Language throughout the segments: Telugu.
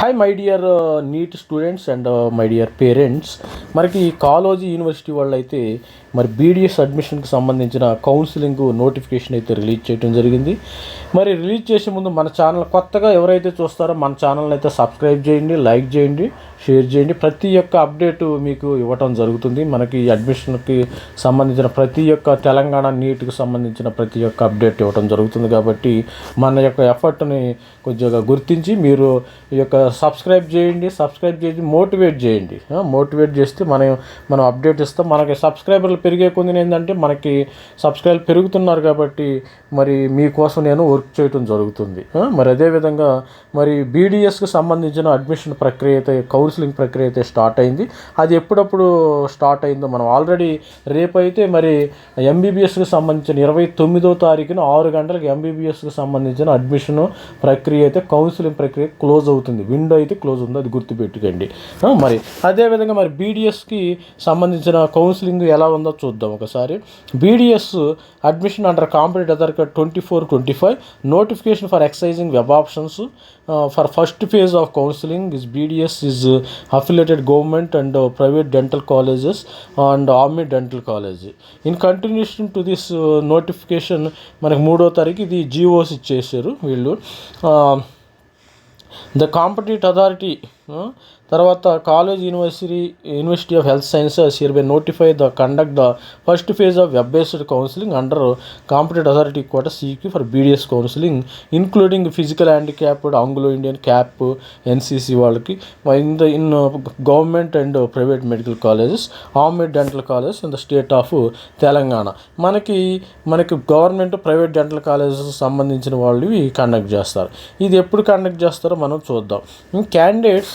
Hi my dear NEET students and my dear parents మనకి కాలేజీ యూనివర్సిటీ వాళ్ళు అయితే మరి బీడిఎస్ అడ్మిషన్కి సంబంధించిన కౌన్సిలింగ్ నోటిఫికేషన్ అయితే రిలీజ్ చేయడం జరిగింది. మరి రిలీజ్ చేసే ముందు మన ఛానల్ కొత్తగా ఎవరైతే చూస్తారో మన ఛానల్ని అయితే సబ్స్క్రైబ్ చేయండి లైక్ చేయండి. షేర్ చేయండి. ప్రతి ఒక్క అప్డేట్ మీకు ఇవ్వటం జరుగుతుంది. మనకి ఈ అడ్మిషన్కి సంబంధించిన ప్రతి ఒక్క తెలంగాణ నీట్కి సంబంధించిన ప్రతి ఒక్క అప్డేట్ ఇవ్వటం జరుగుతుంది కాబట్టి మన యొక్క ఎఫర్ట్ని కొద్దిగా గుర్తించి మీరు ఈ యొక్క సబ్స్క్రైబ్ చేయండి. సబ్స్క్రైబ్ చేసి మోటివేట్ చేయండి. మోటివేట్ చేస్తే మనం మనం అప్డేట్ ఇస్తాం. మనకి సబ్స్క్రైబర్లు పెరిగే కొంది ఏంటంటే మనకి సబ్స్క్రైబర్ పెరుగుతున్నారు కాబట్టి మరి మీకోసం నేను వర్క్ చేయటం జరుగుతుంది. మరి అదేవిధంగా మరి బీడిఎస్కి సంబంధించిన అడ్మిషన్ ప్రక్రియ అయితే కౌన్సిలింగ్ ప్రక్రియ అయితే స్టార్ట్ అయింది. అది ఎప్పుడప్పుడు స్టార్ట్ అయిందో మనం ఆల్రెడీ రేపైతే మరి ఎంబీబీఎస్కి సంబంధించిన ఇరవై తొమ్మిదో తారీఖున ఆరు గంటలకు ఎంబీబీఎస్కి సంబంధించిన అడ్మిషన్ ప్రక్రియ అయితే కౌన్సిలింగ్ ప్రక్రియ క్లోజ్ అవుతుంది. విండో అయితే క్లోజ్ ఉంది. అది గుర్తుపెట్టుకోండి. మరి అదేవిధంగా మరి బీడిఎస్కి సంబంధించిన కౌన్సిలింగ్ ఎలా ఉందో చూద్దాం ఒకసారి. BDS admission under competent other twenty four twenty five notification for exercising web options for first phase of counselling is BDS is affiliated government and private dental colleges and army dental college in continuation to this notification మనకి మూడో తారీఖు ఇది జిఓస్ ఇచ్చేసారు వీళ్ళు. ద కాంపిటేట్ అథారిటీ తర్వాత college university university of health sciences hereby notify the conduct the first phase of web based counselling under competent authority కూడా CQ for BDS counselling including physical handicapped Anglo Indian CAP NCC వాళ్ళకి in the in government and private medical colleges armed dental colleges in the state of Telangana మనకి మనకి గవర్నమెంట్ ప్రైవేట్ డెంటల్ కాలేజెస్ సంబంధించిన వాళ్ళు ఇవి కండక్ట్ చేస్తారు. ఇది ఎప్పుడు కండక్ట్ చేస్తారో మనం చూద్దాం. Candidates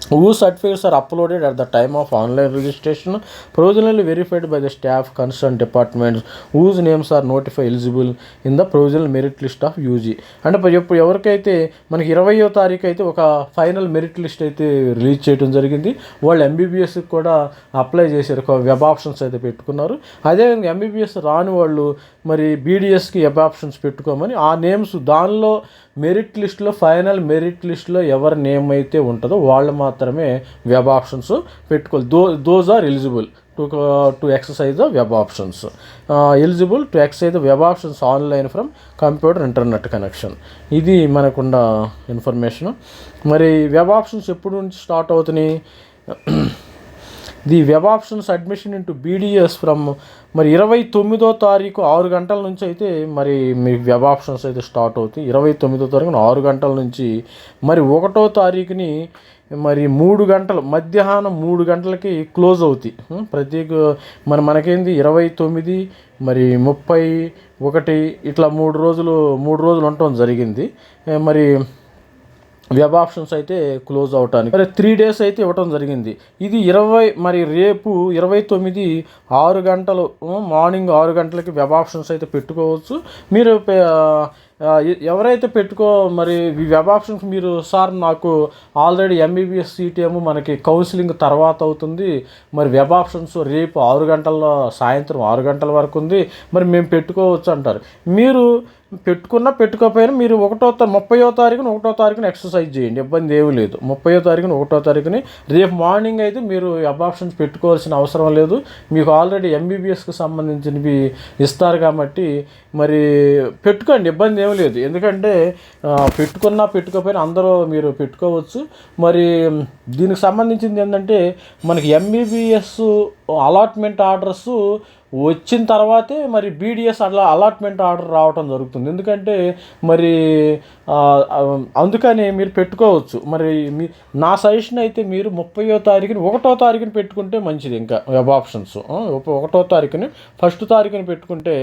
whose certificates are uploaded at the time of online registration provisionally verified by the staff concerned departments whose names are notified eligible in the provisional merit list of UG అంటే ఇప్పుడు ఎప్పుడు ఎవరికైతే మనకి ఇరవయో తారీఖు అయితే ఒక ఫైనల్ మెరిట్ లిస్ట్ అయితే రిలీజ్ చేయడం జరిగింది వాళ్ళు ఎంబీబీఎస్కి కూడా అప్లై చేశారు ఒక వెబ్ ఆప్షన్స్ అయితే పెట్టుకున్నారు అదేవిధంగా ఎంబీబీఎస్ రాని వాళ్ళు మరి బీడిఎస్కి వెబ్ ఆప్షన్స్ పెట్టుకోమని ఆ నేమ్స్ దానిలో మెరిట్ లిస్ట్లో ఫైనల్ మెరిట్ లిస్ట్లో ఎవరి నేమ్ అయితే ఉంటుందో వాళ్ళు మాత్రమే వెబ్ ఆప్షన్స్ పెట్టుకోవాలి. దో those are eligible to to exercise the web options eligible to exercise the web options online from computer internet connection ఇది మనకున్న ఇన్ఫర్మేషన్ మరి వెబ్ ఆప్షన్స్ ఎప్పుడు నుంచి స్టార్ట్ అవుతున్నాయి? The web options admission into BDS from మరి ఇరవై తొమ్మిదో తారీఖు ఆరు గంటల నుంచి అయితే మరి మీ వెబ్ ఆప్షన్స్ అయితే స్టార్ట్ అవుతాయి. ఇరవై తొమ్మిదో తారీఖున ఆరు గంటల నుంచి మరి ఒకటో తారీఖుని మరి మూడు గంటలు మధ్యాహ్నం మూడు గంటలకి క్లోజ్ అవుతాయి. ఉం, ప్రతి మనకేంది? ఇరవై తొమ్మిది మరి ముప్పై ఒకటి ఇట్లా మూడు రోజులు మూడు రోజులు ఉండటం జరిగింది. మరి వెబ్ ఆప్షన్స్ అయితే క్లోజ్ అవటానికి. మరి త్రీ డేస్ అయితే ఇవ్వటం జరిగింది. ఇది ఇరవై మరి రేపు ఇరవై తొమ్మిది ఆరు గంటలు మార్నింగ్ ఆరు గంటలకి వెబ్ ఆప్షన్స్ అయితే పెట్టుకోవచ్చు. మీరు ఎవరైతే పెట్టుకో మరి ఈ వెబ్ ఆప్షన్స్ మీరు సార్ నాకు ఆల్రెడీ ఎంబీబీఎస్ సీట్ ఏమో మనకి కౌన్సిలింగ్ తర్వాత అవుతుంది. మరి వెబ్ ఆప్షన్స్ రేపు ఆరు గంటల సాయంత్రం ఆరు గంటల వరకు ఉంది. మరి మేము పెట్టుకోవచ్చు అంటారు. మీరు పెట్టుకున్నా పెట్టుకోకపోయినా మీరు ఒకటో తా- ముప్పయో తారీఖున ఒకటో తారీఖున ఎక్సర్సైజ్ చేయండి. ఇబ్బంది ఏమీ లేదు. ముప్పయో తారీఖున ఒకటో తారీఖుని రేపు మార్నింగ్ అయితే మీరు అబాప్షన్స్ పెట్టుకోవాల్సిన అవసరం లేదు. మీకు ఆల్రెడీ ఎంబీబీఎస్కి సంబంధించినవి ఇస్తారు కాబట్టి మరి పెట్టుకోండి. ఇబ్బంది ఏమీ లేదు. ఎందుకంటే పెట్టుకున్నా పెట్టుకోకపోయినా అందరూ మీరు పెట్టుకోవచ్చు. మరి దీనికి సంబంధించింది ఏంటంటే మనకి ఎంబీబీఎస్ అలాట్మెంట్ ఆర్డర్స్ వచ్చిన తర్వాతే మరి బీడిఎస్ అలా అలాట్మెంట్ ఆర్డర్ రావటం జరుగుతుంది. ఎందుకంటే మరి అందుకని మీరు పెట్టుకోవచ్చు. మరి మీ నా సజెషన్ అయితే మీరు ముప్పయో తారీఖుని ఒకటో తారీఖుని పెట్టుకుంటే మంచిది ఇంకా వెబ్ ఆప్షన్స్ ఒకటో తారీఖుని ఫస్ట్ తారీఖుని పెట్టుకుంటే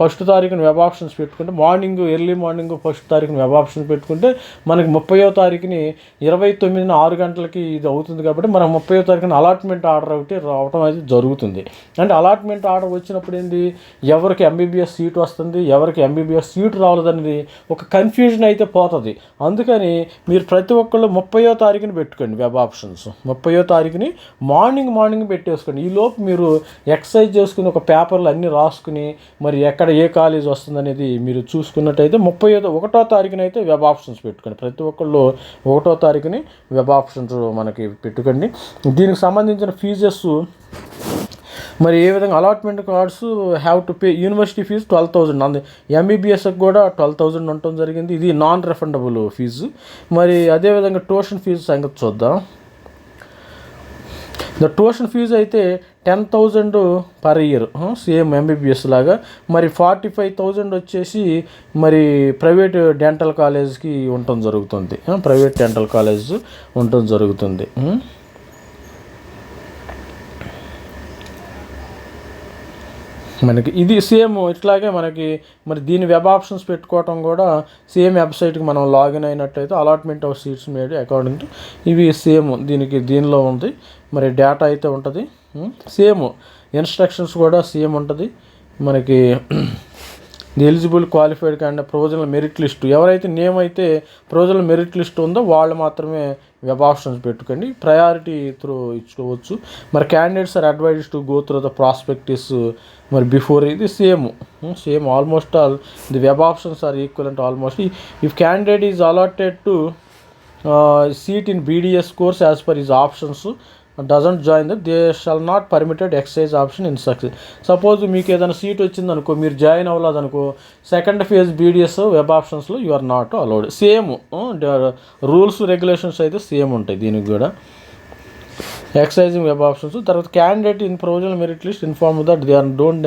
ఫస్ట్ తారీఖున వెబ్ ఆప్షన్స్ పెట్టుకుంటే మార్నింగ్ ఎర్లీ మార్నింగ్ ఫస్ట్ తారీఖున వెబ్ ఆప్షన్స్ పెట్టుకుంటే మనకి ముప్పయో తారీఖుని ఇరవై తొమ్మిదిన ఆరు గంటలకి ఇది అవుతుంది కాబట్టి మనం ముప్పయో తారీఖున అలాట్మెంట్ ఆర్డర్ ఒకటి రావటం అయితే జరుగుతుంది. అంటే అలాట్మెంట్ ఆర్డర్ వచ్చినప్పుడు ఏంది? ఎవరికి ఎంబీబీఎస్ సీట్ వస్తుంది? ఎవరికి ఎంబీబీఎస్ సీట్ రావలేదనేది ఒక కన్ఫ్యూజన్ అయితే అయితే పోతుంది. అందుకని మీరు ప్రతి ఒక్కళ్ళు ముప్పయో తారీఖుని పెట్టుకోండి వెబ్ ఆప్షన్స్. ముప్పయో తారీఖుని మార్నింగ్ మార్నింగ్ పెట్టేసుకోండి. ఈ లోపు మీరు ఎక్సర్సైజ్ చేసుకుని ఒక పేపర్లు అన్నీ రాసుకుని మరి ఎక్కడ ఏ కాలేజ్ వస్తుందనేది మీరు చూసుకున్నట్టయితే ముప్పై ఒకటో తారీఖున అయితే వెబ్ ఆప్షన్స్ పెట్టుకోండి. ప్రతి ఒక్కళ్ళు ఒకటో తారీఖుని వెబ్ ఆప్షన్స్ మనకి పెట్టుకోండి. దీనికి సంబంధించిన ఫీజెస్ మరి ఏ విధంగా allotment cards have to pay university fee twelve thousand అంది. ఎంబీబీఎస్కి కూడా ట్వెల్వ్ థౌజండ్ ఉండటం జరిగింది. ఇది నాన్ రిఫండబుల్ ఫీజు మరి అదేవిధంగా ట్యూషన్ ఫీజు సంగతి చూద్దాం. ద ట్యూషన్ ఫీజు అయితే ten thousand per year same MBBS లాగా. మరి ఫార్టీ ఫైవ్ థౌజండ్ వచ్చేసి మరి ప్రైవేట్ డెంటల్ కాలేజ్కి ఉండటం జరుగుతుంది. ప్రైవేట్ డెంటల్ కాలేజ్ ఉండటం జరుగుతుంది. మనకి ఇది సేమ్ ఇట్లాగే మనకి మరి దీని వెబ్ ఆప్షన్స్ పెట్టుకోవటం కూడా సేమ్ వెబ్సైట్కి మనం లాగిన్ అయినట్టయితే allotment of seats made according to ఇవి సేమ్ దీనికి దీనిలో ఉంది. మరి డేటా అయితే ఉంటుంది. సేమ్ ఇన్స్ట్రక్షన్స్ కూడా సేమ్ ఉంటుంది. మనకి the eligible qualified and provisional merit list. ఎవరైతే నేమ్ అయితే ప్రొవిజనల్ మెరిట్ లిస్ట్ ఉందో వాళ్ళు మాత్రమే వెబ్ ఆప్షన్స్ పెట్టుకోండి. ప్రయారిటీ త్రూ ఇచ్చుకోవచ్చు. మరి candidates are advise to go through the prospectus మరి బిఫోర్ ఇది same. Same almost all the web options are equal and almost if candidate is allotted to seat in BDS course as per is options doesn't join the they shall not permitted exercise option in success suppose మీకు ఏదైనా సీట్ వచ్చింది అనుకో మీరు జాయిన్ అవ్వలేదనుకో సెకండ్ ఫేజ్ బీడిఎస్ వెబ్ ఆప్షన్స్లో you are not allowed same rules regulations అయితే సేమ్ ఉంటాయి దీనికి కూడా. ఎక్సైజింగ్ వెబ్ ఆప్షన్స్ తర్వాత candidate in provisional merit list inform that they are don't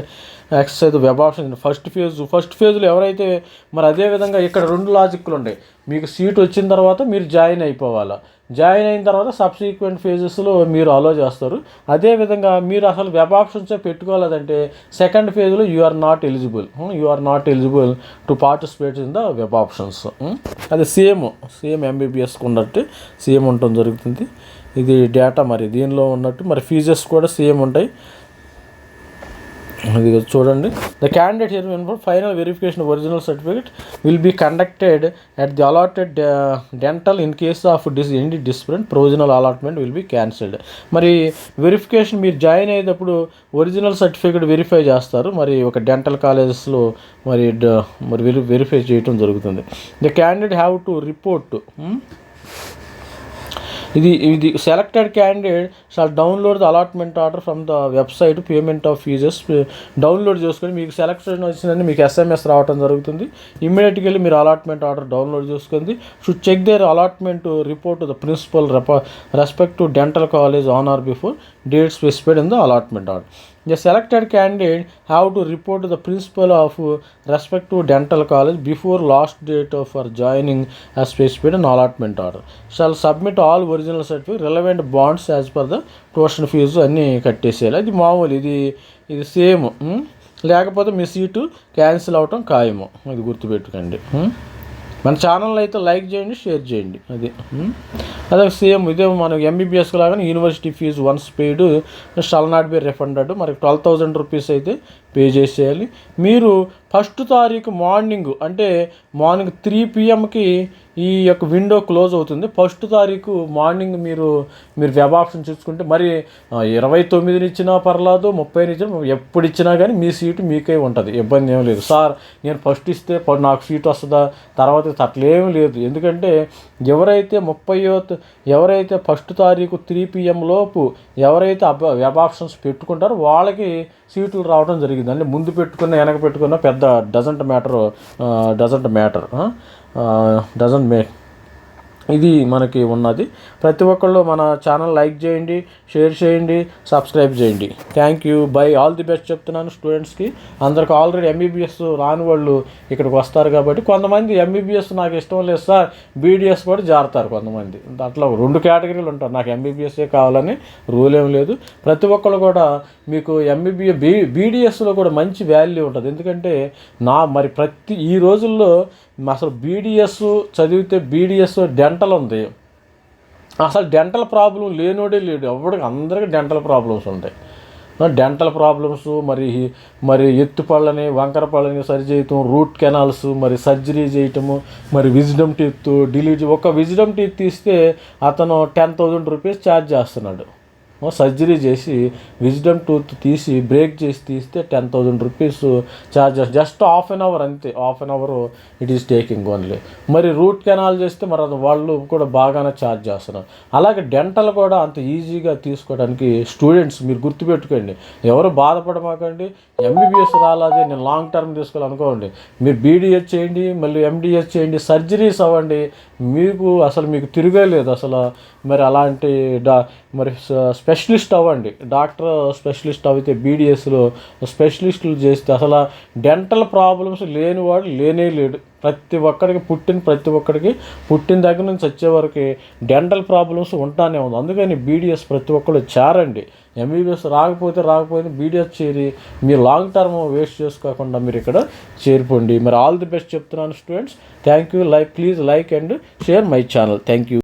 exercise web option first phase first ఫేజ్లో ఎవరైతే మరి అదే విధంగా ఇక్కడ రెండు లాజిక్లు ఉన్నాయి మీకు సీట్ వచ్చిన తర్వాత మీరు జాయిన్ అయిపోవాలా. జాయిన్ అయిన తర్వాత సబ్సిక్వెంట్ ఫేజెస్లో మీరు అలో చేస్తారు. అదేవిధంగా మీరు అసలు వెబ్ ఆప్షన్సే పెట్టుకోలేదంటే సెకండ్ ఫేజ్లో you are not eligible you are not eligible to participate in the web options అది సేమ్ సేమ్ ఎంబీబీఎస్కి ఉన్నట్టు సేమ్ ఉండటం జరుగుతుంది. ఇది డేటా మరి దీనిలో ఉన్నట్టు మరి ఫీజెస్ కూడా సేమ్ ఉంటాయి. ఇది చూడండి. The candidate here in for final verification original certificate will be conducted at the allotted dental in case of dis any discrepancy provisional allotment will be cancelled మరి వెరిఫికేషన్ మీరు జాయిన్ అయ్యేటప్పుడు ఒరిజినల్ సర్టిఫికేట్ వెరిఫై చేస్తారు. మరి ఒక డెంటల్ కాలేజెస్లో మరి మరి వెరిఫై చేయటం జరుగుతుంది. The candidate have to report ఇది ఇది selected candidate shall download the allotment order from the website payment of fees download చేసుకొని మీకు సెలెక్షన్ వచ్చిందని మీకు ఎస్ఎంఎస్ రావడం జరుగుతుంది. ఇమ్మీడియట్గా వెళ్ళి మీరు అలాట్మెంట్ ఆర్డర్ డౌన్లోడ్ చేసుకుంది. Should check their allotment report the principal rep respect to dental college on or before date specified in the allotment order the selected candidate have to report the principal of respective dental college before last date of for joining as specified on allotment order shall submit all original certificate relevant bonds as per the tuition fee అన్నీ కట్టేసేయాలి అది మామూలు ఇది ఇది సేమ్ లేకపోతే మీ సీటు క్యాన్సిల్ అవటం ఖాయము ఇది గుర్తుపెట్టుకోండి మన ఛానల్ అయితే లైక్ చేయండి షేర్ చేయండి. అది అదే సేమ్ ఇదే మనం ఎంబీబీఎస్ లాగానే university fee once paid shall not be refunded మరి ట్వెల్వ్ థౌజండ్ రూపీస్ అయితే పే చేసేయాలి. మీరు ఫస్ట్ తారీఖు మార్నింగ్ అంటే మార్నింగ్ త్రీ పిఎంకి ఈ యొక్క విండో క్లోజ్ అవుతుంది. ఫస్ట్ తారీఖు మార్నింగ్ మీరు మీరు వెబ్ ఆప్షన్ చూసుకుంటే మరి ఇరవై తొమ్మిదిని ఇచ్చినా పర్లేదు ముప్పైని ఇచ్చినా ఎప్పుడు ఇచ్చినా కానీ మీ సీటు మీకే ఉంటుంది. ఇబ్బంది ఏం లేదు. సార్ నేను ఫస్ట్ ఇస్తే నాకు సీట్ వస్తుందా? తర్వాత అట్లేం లేదు. ఎందుకంటే ఎవరైతే ముప్పయో ఎవరైతే ఫస్ట్ తారీఖు త్రీ పిఎం లోపు ఎవరైతే అబ్ వెబ్ ఆప్షన్స్ పెట్టుకుంటారో వాళ్ళకి సీట్లు రావడం జరిగింది. అంటే ముందు పెట్టుకున్న వెనక పెట్టుకున్న పెద్ద doesn't matter doesn't matter doesn't may ఇది మనకి ఉన్నది. ప్రతి ఒక్కళ్ళు మన ఛానల్ లైక్ చేయండి షేర్ చేయండి సబ్స్క్రైబ్ చేయండి. Thank you bye all the best చెప్తున్నాను స్టూడెంట్స్కి అందరికి ఆల్రెడీ ఎంబీబీఎస్ రాని వాళ్ళు ఇక్కడికి వస్తారు కాబట్టి కొంతమంది ఎంబీబీఎస్ నాకు ఇష్టం లేదు సార్. బీడీఎస్ కూడా జారుతారు కొంతమంది. అట్లా రెండు కేటగిరీలు ఉంటారు. నాకు ఎంబీబీఎస్ఏ కావాలని రూల్ ఏం లేదు. ప్రతి ఒక్కళ్ళు కూడా మీకు ఎంబీబీఏ బీ బీడీఎస్లో కూడా మంచి వాల్యూ ఉంటుంది. ఎందుకంటే నా మరి ప్రతి ఈ రోజుల్లో అసలు బీడీఎస్ చదివితే బీడీఎస్ డెంటల్ ఉంది. అసలు డెంటల్ ప్రాబ్లం లేనోడే లేడు. ఎవడికి అందరికీ డెంటల్ ప్రాబ్లమ్స్ ఉంటాయి. డెంటల్ ప్రాబ్లమ్స్ మరి మరి ఎత్తు పళ్ళని వంకర పళ్ళని సరి చేయటం రూట్ కెనాల్స్ మరి సర్జరీ చేయటము మరి విజిడమ్ టీత్ డిలీట్ ఒక విజిడమ్ టీత్ తీస్తే అతను టెన్ థౌజండ్ రూపీస్ ఛార్జ్ చేస్తున్నాడు. సర్జరీ చేసి విజ్డమ్ టూత్ తీసి బ్రేక్ చేసి తీస్తే ten thousand rupees charges just half an hour అంతే half an hour it is taking only. మరి రూట్ కెనాల్ చేస్తే మరి అది వాళ్ళు కూడా బాగానే ఛార్జ్ చేస్తున్నారు. అలాగే డెంటల్ కూడా అంత ఈజీగా తీసుకోవడానికి స్టూడెంట్స్ మీరు గుర్తుపెట్టుకోండి ఎవరు బాధపడమాకండి ఎంబీబీఎస్ రాలాదే నేను లాంగ్ టర్మ్ తీసుకోవాలనుకోండి మీరు బీడీఎస్ చేయండి మళ్ళీ ఎండిఎస్ చేయండి సర్జరీస్ అవ్వండి మీకు అసలు మీకు తిరగలేదు అసలు మరి అలాంటి డా మరి స్పెషలిస్ట్ అవ్వండి. డాక్టర్ స్పెషలిస్ట్ అవితే బీడిఎస్లో స్పెషలిస్టులు చేస్తే అసలు డెంటల్ ప్రాబ్లమ్స్ లేనివాడు లేనే లేడు. ప్రతి ఒక్కరికి పుట్టిన ప్రతి ఒక్కడికి పుట్టిన దగ్గర నుంచి వచ్చే వరకు డెంటల్ ప్రాబ్లమ్స్ ఉంటానే ఉంది. అందుకని బీడిఎస్ ప్రతి ఒక్కరు చేరండి. ఎంబీబీఎస్ రాకపోతే రాకపోతే బీడిఎస్ చేరి మీరు లాంగ్ టర్మ్ వేస్ట్ చేసుకోకుండా మీరు ఇక్కడ చేరిపోండి. మరి ఆల్ ది బెస్ట్ చెప్తున్నాను students. Thank you. Like please like and share my channel. Thank you.